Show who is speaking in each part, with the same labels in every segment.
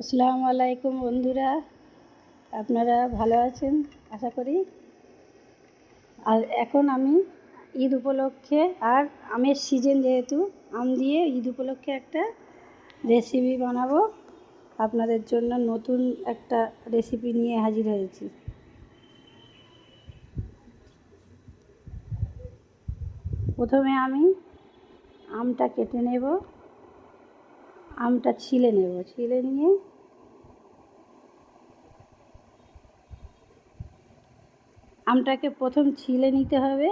Speaker 1: আসসালামু আলাইকুম বন্ধুরা, আপনারা ভালো আছেন? আশা করি। আর এখন আমি ঈদ উপলক্ষে, আর আমের সিজন যেহেতু, আম দিয়ে ঈদ উপলক্ষে একটা রেসিপি বানাবো। আপনাদের জন্য নতুন একটা রেসিপি নিয়ে হাজির হয়েছি। প্রথমে আমি আমটা কেটে নেব। আমটা ছিলে নেব, ছিলে নিয়ে আমটাকে প্রথম ছিলে নিতে হবে।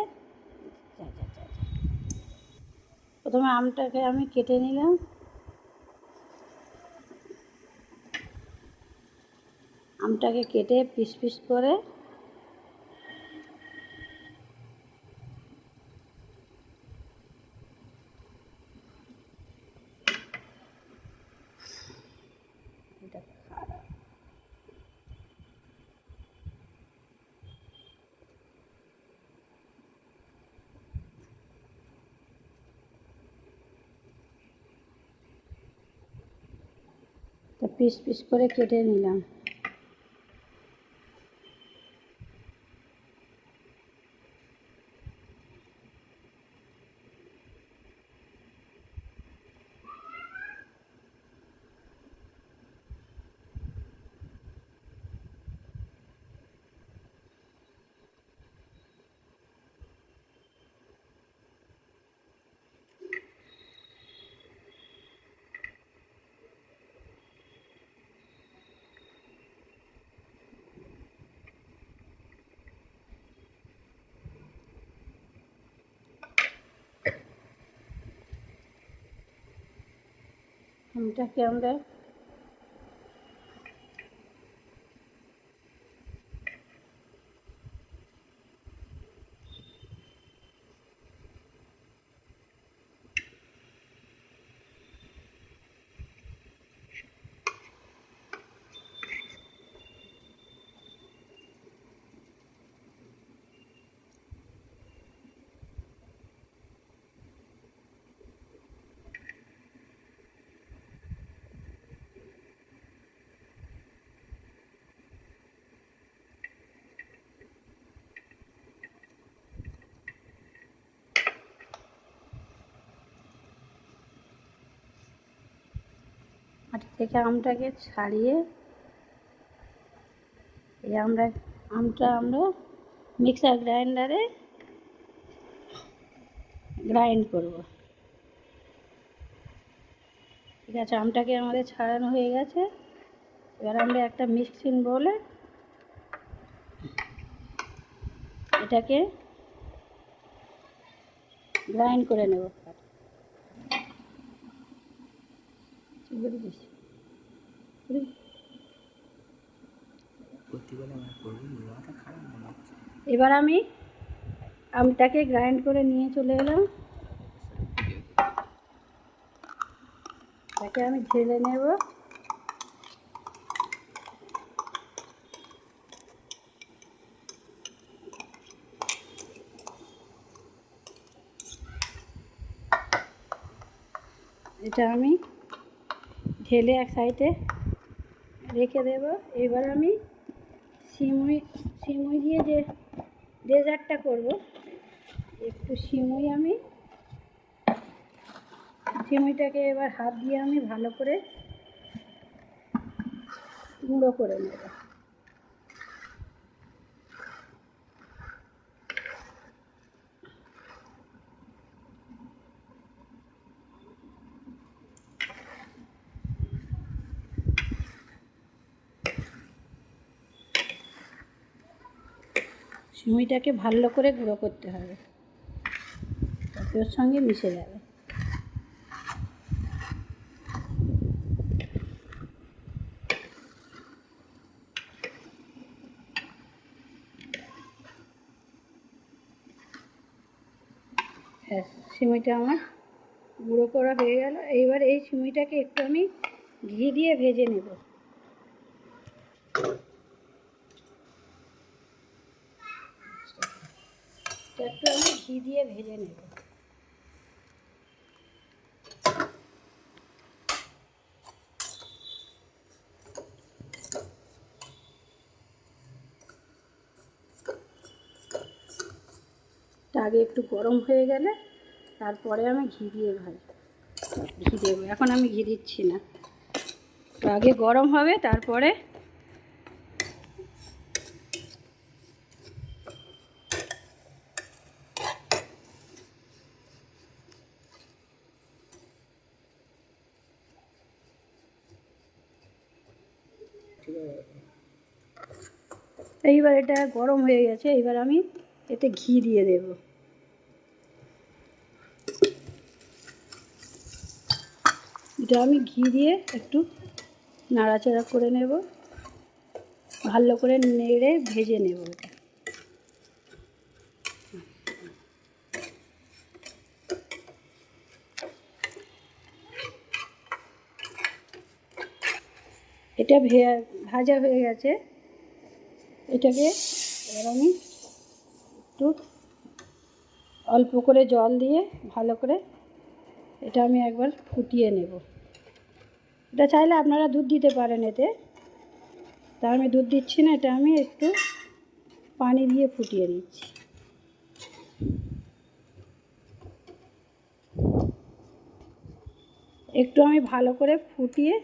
Speaker 1: প্রথমে আমটাকে আমি কেটে নিলাম। আমটাকে কেটে পিস পিস করে এটা খারাপ তো পিস পিস করে কেটে নিলাম। আমটাকে আমরা থেকে আমটাকে ছাড়িয়ে এই আমরা আমটা আমরা মিক্সার গ্রাইন্ডারে গ্রাইন্ড করব। ঠিক আছে, আমটাকে আমাদের ছাড়ানো হয়ে গেছে। এবার আমরা একটা মিক্সিং বলে এটাকে গ্রাইন্ড করে নেব। ঠিক এবার আমি আমটাকে গ্রাইন্ড করে নিয়ে চলে এলাম। তাকে আমি ঢেলে নেব। এটা আমি ঢেলে এক সাইডে রেখে দেব। এবার আমি সিমুই সিমুই দিয়ে যে ডেজার্টটা করব, একটু সিমুই আমি, সিমুইটাকে এবার হাত দিয়ে আমি ভালো করে গুঁড়ো করে নেব। সিমুইটাকে ভালো করে গুঁড়ো করতে হবে। তাতে ওর সঙ্গে মিশে যাবে। ব্যাস সিমুইটা আমার গুঁড়ো করা হয়ে গেল। এইবার এই সিমুইটাকে একটু আমি ঘি দিয়ে ভেজে নেব। ঘি দিয়ে ভেজে নেব। আগে একটু গরম হয়ে গেলে তারপরে আমি ঘি দিয়ে ভাই ঘি দেবো, এখন আমি ঘি দিচ্ছি না। আগে গরম হবে, তারপরে এইবার এটা গরম হয়ে গেছে, এইবার আমি এতে ঘি দিয়ে দেব। এটা আমি ঘি দিয়ে একটু নাড়াচাড়া করে নেব। ভালো করে নেড়ে ভেজে নেব এটা। এটা ভাজা হয়ে গেছে। এটাকে এবার আমি একটু অল্প করে জল দিয়ে ভালো করে এটা আমি একবার ফুটিয়ে নেব। এটা চাইলে আপনারা দুধ দিতে পারেন এতে। তা আমি দুধ দিচ্ছি না, এটা আমি একটু পানি দিয়ে ফুটিয়ে নিচ্ছি। একটু আমি ভালো করে ফুটিয়ে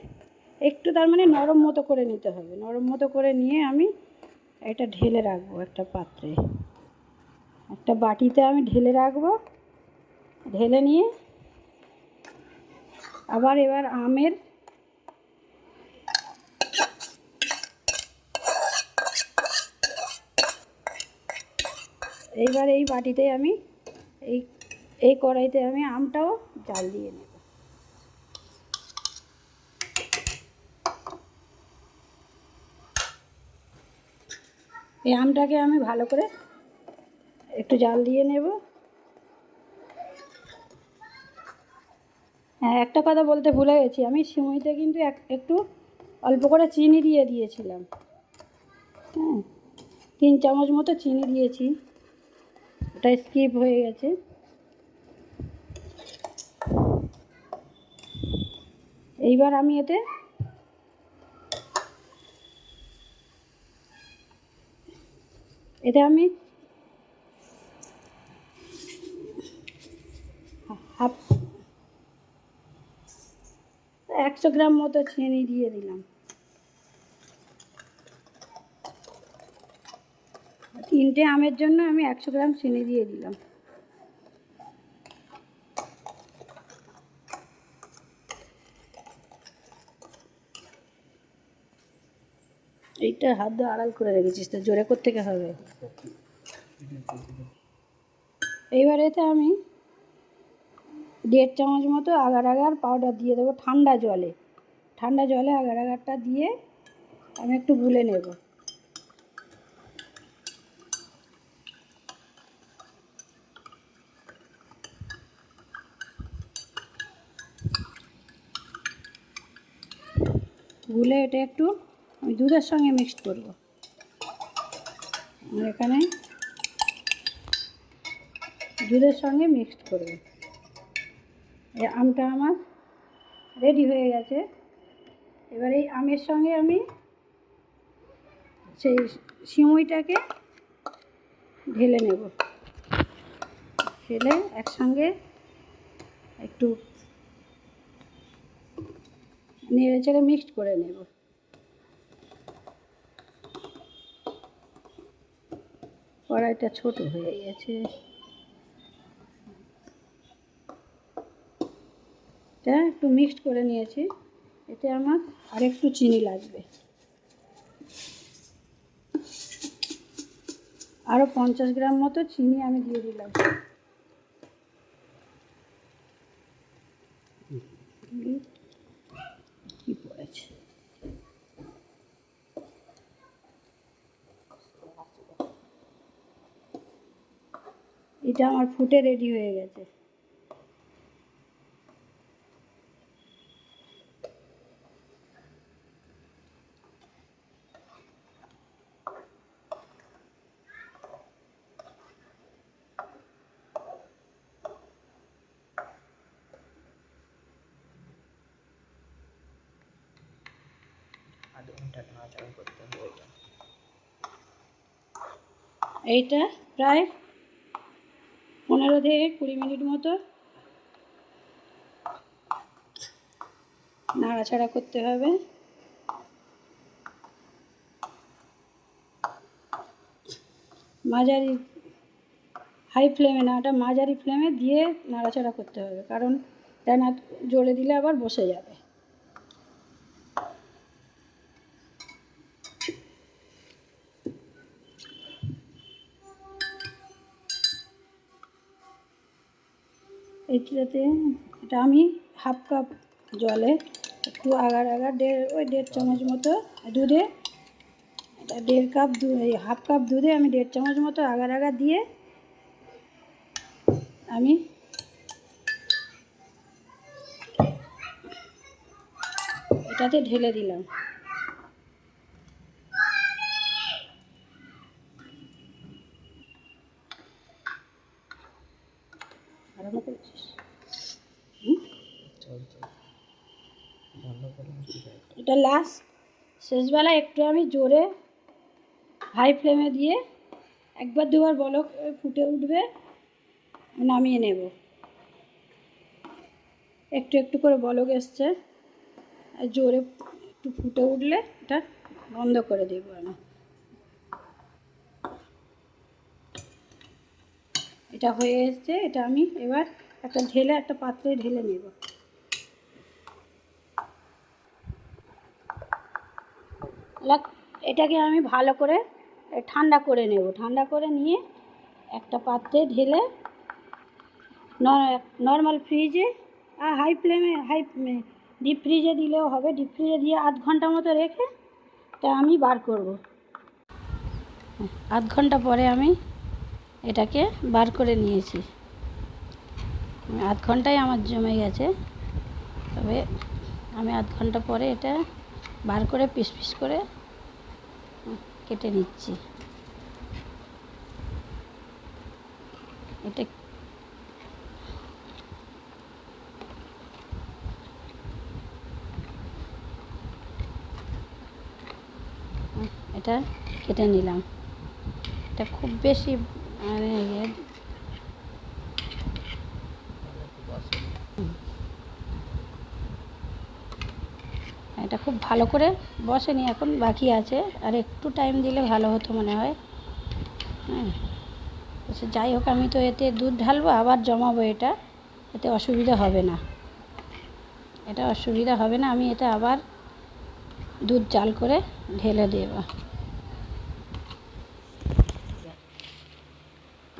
Speaker 1: একটু তার মানে নরম মতো করে নিতে হবে। নরম মতো করে নিয়ে আমি এটা ঢেলে রাখব একটা পাত্রে। একটা বাটিতে আমি ঢেলে রাখব। ঢেলে নিয়ে আবার এবার আমের এইবার এই বাটিতে আমি এই এই কড়াইতে আমি আমটাও জাল দিয়ে নেব। এই আমটাকে আমি ভালো করে একটু জাল দিয়ে নেব। হ্যাঁ একটা কথা বলতে ভুলে গেছি। আমি সিমুইতে কিন্তু এক, একটু অল্প করে চিনি দিয়ে দিয়েছিলাম। হ্যাঁ তিন চামচ মতো চিনি দিয়েছি। ওটা স্কিপ হয়ে গেছে। এইবার আমি এতে এতে আমি হাফ একশো গ্রাম মতো চিনি দিয়ে দিলাম। তিনটে আমের জন্য আমি একশো গ্রাম চিনি দিয়ে দিলাম। এইটা হাত দিয়ে আড়াল করে রেখেছিস তো, জোরে করতে হবে? এইবার এতে আমি দেড় চামচ মতো আগার আগার পাউডার দিয়ে দেবো ঠান্ডা জলে। ঠান্ডা জলে আগার আগারটা দিয়ে আমি একটু গুলে নেব। গুলে এটা একটু আমি দুধের সঙ্গে মিক্সড করব। আর এখানে দুধের সঙ্গে মিক্সড করবে। এই আমটা আমার রেডি হয়ে গেছে। এবার এই আমের সঙ্গে আমি সেই সিমুইটাকে ঢেলে নেব। ঢেলে একসঙ্গে একটু নেড়ে চেড়ে মিক্সড করে নেব। কড়াইটা ছোট হয়ে গেছে। এটা একটু মিক্সড করে নিয়েছি। এতে আমার আর একটু চিনি লাগবে। আরও পঞ্চাশ গ্রাম মতো চিনি আমি দিয়ে দিলাম। এটা আমার ফুটে রেডি হয়ে গেছে। এইটা প্রায় পনেরো থেকে কুড়ি মিনিট মতো নাড়াচাড়া করতে হবে। মাঝারি হাই ফ্লেমে না, ওটা মাঝারি ফ্লেমে দিয়ে নাড়াচাড়া করতে হবে, কারণ রান্না জোরে দিলে আবার বসে যাবে। এইটাতে এটা আমি হাফ কাপ জলে একটু আগার আগার দেড়, ওই দেড় চামচ মতো দুধে, এটা দেড় কাপ এই হাফ কাপ দুধে আমি দেড় চামচ মতো আগার আগার দিয়ে আমি এটাতে ঢেলে দিলাম। আরম্ভ করেছিস এটা লাস্ট শেষবেলা একটু আমি জোরে হাই ফ্লেমে দিয়ে একবার দুবার বলক ফুটে উঠবে, নামিয়ে নেব। একটু একটু করে বলক এসছে। আর জোরে একটু ফুটে উঠলে এটা বন্ধ করে দেবো আমি। এটা হয়ে এসছে, এটা আমি এবার একটা ঢেলে, একটা পাত্রে ঢেলে নেব। এটাকে আমি ভালো করে ঠান্ডা করে নেব। ঠান্ডা করে নিয়ে একটা পাত্রে ঢেলে নর্মাল ফ্রিজে আর হাই ফ্লেমে হাই ডিপ ফ্রিজে দিলেও হবে। ডিপ ফ্রিজে দিয়ে আধ ঘণ্টা মতো রেখে তা আমি বার করব। আধ ঘণ্টা পরে আমি এটাকে বার করে নিয়েছি। আধ ঘন্টায় আমার জমে গেছে। তবে আমি আধ ঘণ্টা পরে এটা বার করে পিস পিস করে কেটে নিচ্ছি। এটা এটা কেটে নিলাম। এটা খুব বেশি
Speaker 2: বসে
Speaker 1: এটা খুব ভালো করে বসেনি, এখন বাকি আছে। আর একটু টাইম দিলে ভালো হতো মনে হয়। হ্যাঁ সে যাই হোক, আমি তো এতে দুধ ঢালবো, আবার জমাবো এটা। এতে অসুবিধা হবে না। এটা অসুবিধা হবে না, আমি এটা আবার দুধ জাল করে ঢেলে দেব।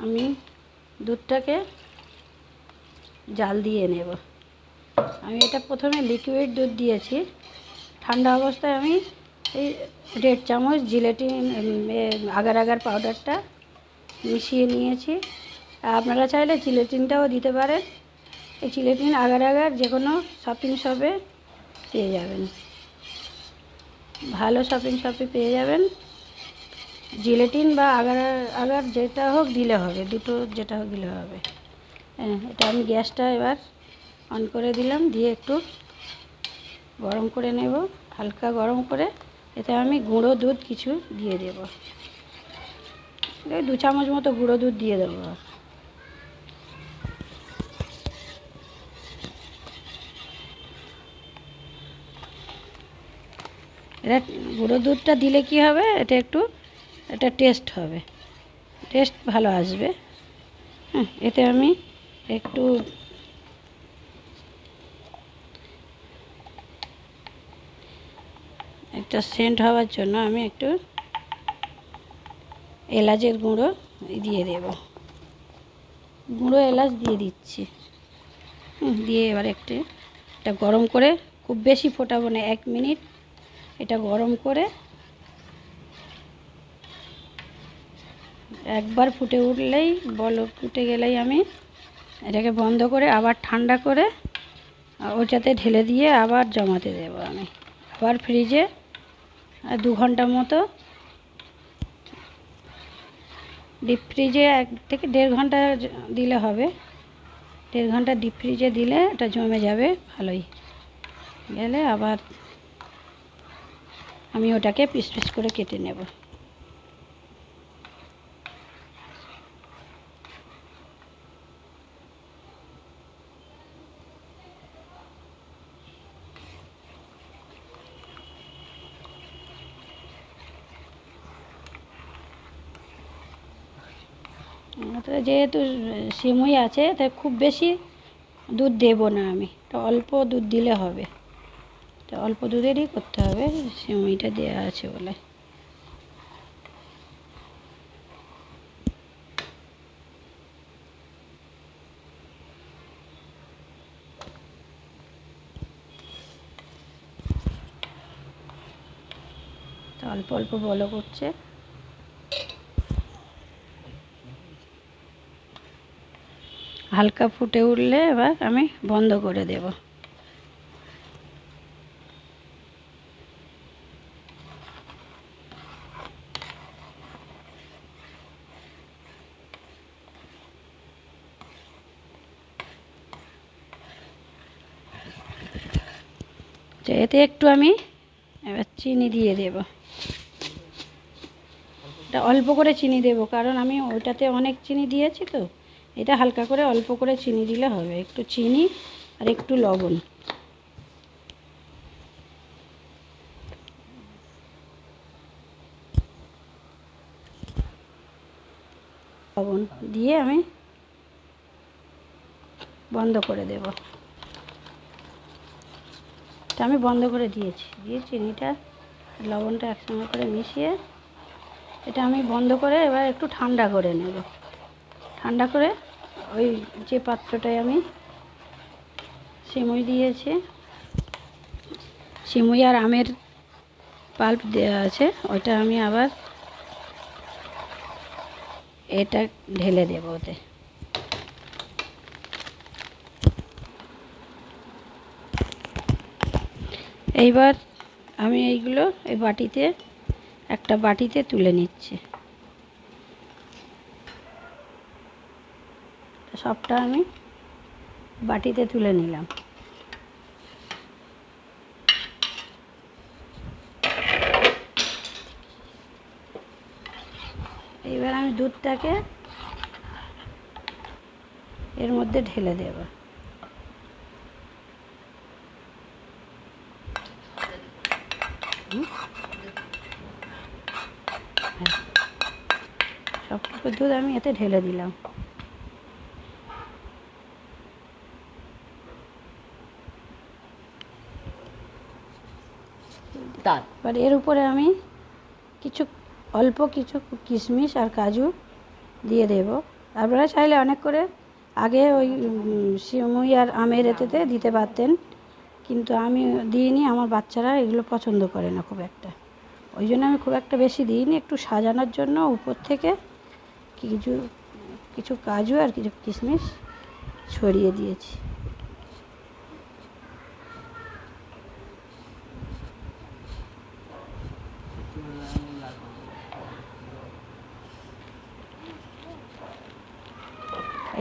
Speaker 1: আমি দুধটাকে জাল দিয়ে নেব। আমি এটা প্রথমে লিকুইড দুধ দিয়েছি। ঠান্ডা অবস্থায় আমি এই দেড় চামচ জিলেটিন আগার আগার পাউডারটা মিশিয়ে নিয়েছি। আপনারা চাইলে জিলেটিনটাও দিতে পারেন। এই জিলেটিন আগার আগার যে কোনো শপিং শপে পেয়ে যাবেন। ভালো শপিং শপে পেয়ে যাবেন। জিলেটিন বা আগার আগার যেটা হোক দিলে হবে, দুটো যেটা হোক দিলে হবে। হ্যাঁ এটা আমি গ্যাসটা এবার অন করে দিলাম, দিয়ে একটু গরম করে নেব, হালকা গরম করে। এতে আমি গুঁড়ো দুধ কিছু দিয়ে দেব। দু চামচ মতো গুঁড়ো দুধ দিয়ে দেবো। এটা গুঁড়ো দুধটা দিলে কি হবে? এটা একটু এটা টেস্ট হবে। টেস্ট ভালো আসবে। হ্যাঁ এতে আমি একটু একটা সেন্ট হওয়ার জন্য আমি একটু এলাচের গুঁড়ো দিয়ে দেব। গুঁড়ো এলাচ দিয়ে দিচ্ছি। দিয়ে এবার একটু এটা গরম করে খুব বেশি ফোটাবো না, এক মিনিট এটা গরম করে একবার ফুটে উঠলেই, বল ফুটে গেলেই আমি এটাকে বন্ধ করে আবার ঠান্ডা করে ওটাতে ঢেলে দিয়ে আবার জমাতে দেবো আমি। আবার ফ্রিজে দু ঘণ্টা মতো। ডিপ ফ্রিজে এক থেকে দেড় ঘণ্টা দিলে হবে। দেড় ঘণ্টা ডিপ ফ্রিজে দিলে এটা জমে যাবে, ভালোই। গেলে আবার আমি ওটাকে পিস পিস করে কেটে নেব তো যেহেতু সিমুই আছে, তাই খুব বেশি দুধ দেবো না আমি। তো অল্প দুধ দিলে হবে। তো অল্প দুধেরই করতে হবে, সিমুইটা দেওয়া আছে বলে। অল্প অল্প বলো করছে। হালকা ফুটে উঠলে এবার আমি বন্ধ করে দেব। এতে একটু আমি এবার চিনি দিয়ে দেব। এটা অল্প করে চিনি দেব, কারণ আমি ওইটাতে অনেক চিনি দিয়েছি তো। এটা হালকা করে অল্প করে চিনি দিলে হবে, একটু চিনি আর একটু লবণ। লবণ দিয়ে আমি বন্ধ করে দেব। এটা আমি বন্ধ করে দিয়েছি, দিয়ে চিনিটা লবণটা একসঙ্গে করে মিশিয়ে এটা আমি বন্ধ করে এবার একটু ঠান্ডা করে নেব। ঠান্ডা করে ওই যে পাত্রটায় আমি সিমুই দিয়েছি। সিমুই আর আমের পাল্প দেওয়া আছে, ওইটা আমি আবার এটা ঢেলে দেবো ওতে। এইবার আমি এইগুলো এই বাটিতে, একটা বাটিতে তুলে নিচ্ছি। সবটা আমি বাটিতে তুলে নিলাম এবার আমি দুধটাকে এর মধ্যে ঢেলে দেব। সবটুকু দুধ আমি এতে ঢেলে দিলাম
Speaker 2: তার।
Speaker 1: এবার এর উপরে আমি কিছু, অল্প কিছু কিশমিশ আর কাজু দিয়ে দেব। আপনারা চাইলে অনেক করে আগে ওই সিমুই আর আমের এতেতে দিতে পারতেন। কিন্তু আমি দিইনি, আমার বাচ্চারা এগুলো পছন্দ করে না খুব একটা। ওই জন্য আমি খুব একটা বেশি দিইনি, একটু সাজানোর জন্য উপর থেকে কিছু কিছু কাজু আর কিছু কিশমিশ ছড়িয়ে দিয়েছি।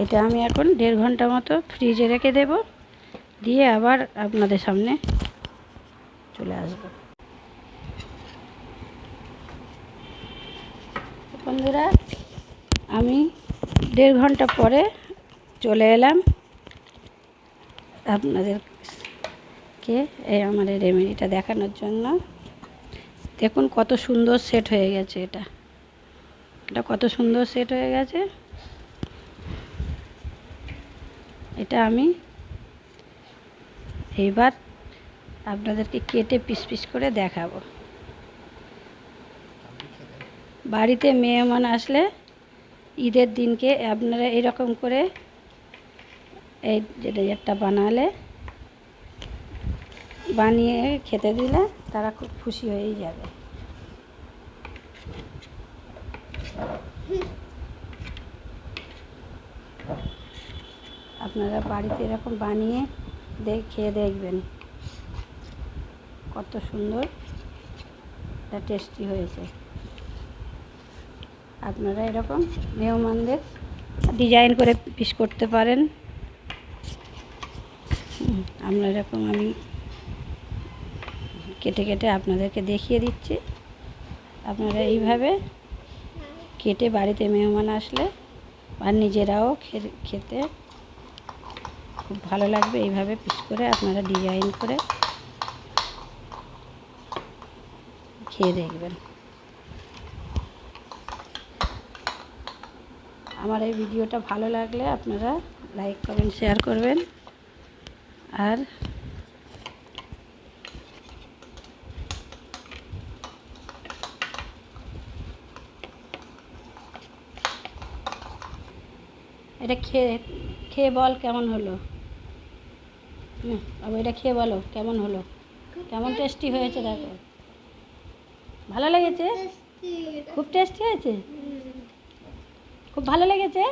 Speaker 1: এটা আমি এখন দেড় ঘণ্টা মতো ফ্রিজে রেখে দেব। দিয়ে আবার আপনাদের সামনে চলে আসব। বন্ধুরা, আমি দেড় ঘণ্টা পরে চলে এলাম। আপনাদেরকে এই আমার রেমেডিটা দেখানোর জন্য। দেখুন কত সুন্দর সেট হয়ে গেছে এটা। এটা কত সুন্দর সেট হয়ে গেছে। এটা আমি এইবার আপনাদেরকে কেটে পিস পিস করে দেখাবো। বাড়িতে মেহমান আসলে ঈদের দিনকে আপনারা এরকম করে এই একটা বানালে, বানিয়ে খেতে দিলে তারা খুব খুশি হয়েই যাবে। আপনারা বাড়িতে এরকম বানিয়ে দেখ খেয়ে দেখবেন। কত সুন্দর এটা টেস্টি হয়েছে। আপনারা এরকম মেহমানদের ডিজাইন করে পিস করতে পারেন। আমরা এরকম আমি কেটে কেটে আপনাদেরকে দেখিয়ে দিচ্ছি। আপনারা এইভাবে কেটে বাড়িতে মেহমান আসলে আর নিজেরাও খেতে খুব ভালো লাগবে এইভাবে পিস করে আপনারা ডিজাইন করে খেয়ে দেখবেন। আমার এই ভিডিওটা ভালো লাগলে আপনারা লাইক কমেন্ট, শেয়ার করবেন। আর এটা খেয়ে খেয়ে বল কেমন হলো? বাবু এটা খেয়ে বলো কেমন হলো? কেমন টেস্টি হয়েছে দেখো। ভালো লেগেছে? খুব টেস্টি হয়েছে? খুব ভালো লেগেছে?